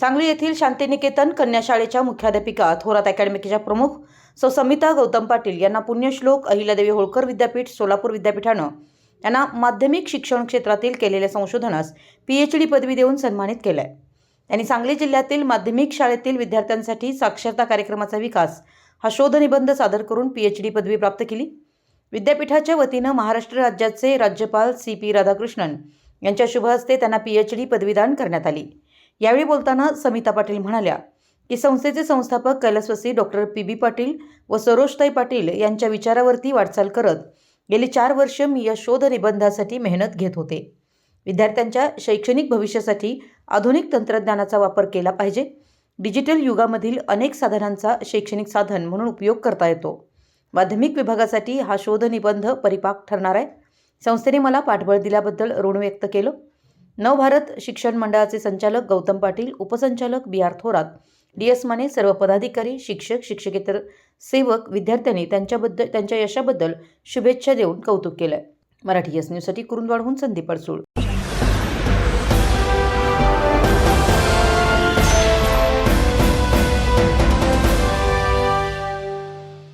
सांगली येथील शांतिनिकेतन कन्याशाळेच्या मुख्याध्यापिका थोरात अकॅडमीच्या प्रमुख सौ समिता गौतम पाटील यांना पुण्यश्लोक अहिल्यादेवी होळकर विद्यापीठ सोलापूर विद्यापीठानं यांना माध्यमिक शिक्षण क्षेत्रातील केलेल्या संशोधनास पी एच डी पदवी देऊन सन्मानित केलं आहे त्यांनी सांगली जिल्ह्यातील माध्यमिक शाळेतील विद्यार्थ्यांसाठी साक्षरता कार्यक्रमाचा विकास हा शोधनिबंध सादर करून पी एच डी पदवी प्राप्त केली. विद्यापीठाच्या वतीनं महाराष्ट्र राज्याचे राज्यपाल सी पी राधाकृष्णन यांच्या शुभ हस्ते त्यांना पीएच डी पदवीदान करण्यात आली. यावेळी बोलताना समिता पाटील म्हणाल्या की संस्थेचे संस्थापक कैलासवासी डॉक्टर पी बी पाटील व सरोजताई पाटील यांच्या विचारावरती वाटचाल करत गेली चार वर्ष मी या शोध निबंधासाठी मेहनत घेत होते. विद्यार्थ्यांच्या शैक्षणिक भविष्यासाठी आधुनिक तंत्रज्ञानाचा वापर केला पाहिजे. डिजिटल युगामधील अनेक साधनांचा शैक्षणिक साधन म्हणून उपयोग करता येतो. माध्यमिक विभागासाठी हा शोध निबंध परिपाक ठरणार आहे. संस्थेने मला पाठबळ दिल्याबद्दल ऋण व्यक्त केलं. नवभारत शिक्षण मंडळाचे संचालक गौतम पाटील उपसंचालक B R Thorat D S Mane सर्व पदाधिकारी शिक्षक शिक्षकेतर सेवक विद्यार्थ्यांनी त्यांच्याबद्दल त्यांच्या यशाबद्दल शुभेच्छा देऊन कौतुक केलं मराठी एस न्यूजसाठी कुरुंदवाडहून संदीप अडसूळ.